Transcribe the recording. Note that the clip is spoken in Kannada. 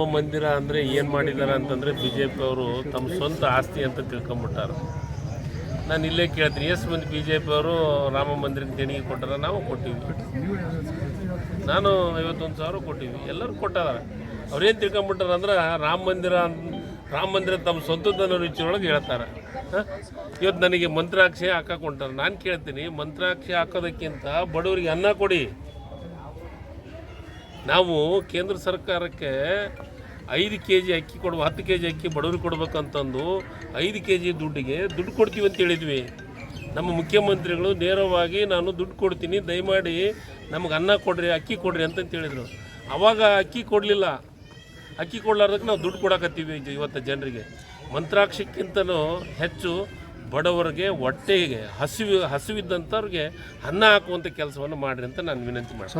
ರಾಮ ಮಂದಿರ ಅಂದರೆ ಏನು ಮಾಡಿದ್ದಾರೆ ಅಂತಂದರೆ ಬಿ ಜೆ ಪಿ ಅವರು ತಮ್ಮ ಸ್ವಂತ ಆಸ್ತಿ ಅಂತ ತಿಳ್ಕೊಂಬಿಟ್ಟಾರೆ. ನಾನು ಇಲ್ಲೇ ಕೇಳ್ತೀನಿ ಎಷ್ಟು ಮಂದಿ ಬಿ ಜೆ ಪಿಯವರು ರಾಮ ಮಂದಿರಕ್ಕೆ ದೇಣಿಗೆ ಕೊಟ್ಟಾರ, ನಾವು ಕೊಟ್ಟಿವಿ. ನಾನು ಐವತ್ತೊಂದು ಸಾವಿರ ಕೊಟ್ಟಿವಿ, ಎಲ್ಲರೂ ಕೊಟ್ಟಾರ. ಅವ್ರೇನು ತಿಳ್ಕೊಂಬಿಟ್ಟಾರ ಅಂದ್ರೆ ರಾಮ ಮಂದಿರ ರಾಮ ಮಂದಿರ ತಮ್ಮ ಸ್ವಂತದ ರುಚಿಯೊಳಗೆ ಹೇಳ್ತಾರೆ? ಇವತ್ತು ನನಗೆ ಮಂತ್ರಾಕ್ಷಿ ಹಾಕಕ್ಕೆ ನಾನು ಕೇಳ್ತೀನಿ, ಮಂತ್ರಾಕ್ಷಿ ಹಾಕೋದಕ್ಕಿಂತ ಬಡವರಿಗೆ ಅನ್ನ ಕೊಡಿ. ನಾವು ಕೇಂದ್ರ ಸರ್ಕಾರಕ್ಕೆ ಐದು ಕೆ ಜಿ ಅಕ್ಕಿ ಕೊಡುವ, ಹತ್ತು ಕೆ ಜಿ ಅಕ್ಕಿ ಬಡವರು ಕೊಡ್ಬೇಕಂತಂದು ಐದು ಕೆ ಜಿ ದುಡ್ಡಿಗೆ ದುಡ್ಡು ಕೊಡ್ತೀವಿ ಅಂತ ಹೇಳಿದ್ವಿ. ನಮ್ಮ ಮುಖ್ಯಮಂತ್ರಿಗಳು ನೇರವಾಗಿ ನಾನು ದುಡ್ಡು ಕೊಡ್ತೀನಿ, ದಯಮಾಡಿ ನಮಗೆ ಅನ್ನ ಕೊಡ್ರಿ, ಅಕ್ಕಿ ಕೊಡ್ರಿ ಅಂತ ಹೇಳಿದರು. ಅವಾಗ ಅಕ್ಕಿ ಕೊಡಲಿಲ್ಲ. ಅಕ್ಕಿ ಕೊಡ್ಲಾರ್ದಕ್ಕೆ ನಾವು ದುಡ್ಡು ಕೊಡಕತ್ತೀವಿ ಇವತ್ತು ಜನರಿಗೆ. ಮಂತ್ರಾಕ್ಷಕ್ಕಿಂತನೂ ಹೆಚ್ಚು ಬಡವರಿಗೆ ಹೊಟ್ಟೆಗೆ ಹಸಿವು, ಹಸಿವಿದ್ದಂಥವ್ರಿಗೆ ಅನ್ನ ಹಾಕುವಂಥ ಕೆಲಸವನ್ನು ಮಾಡಿರಿ ಅಂತ ನಾನು ವಿನಂತಿ ಮಾಡ್ತೀನಿ.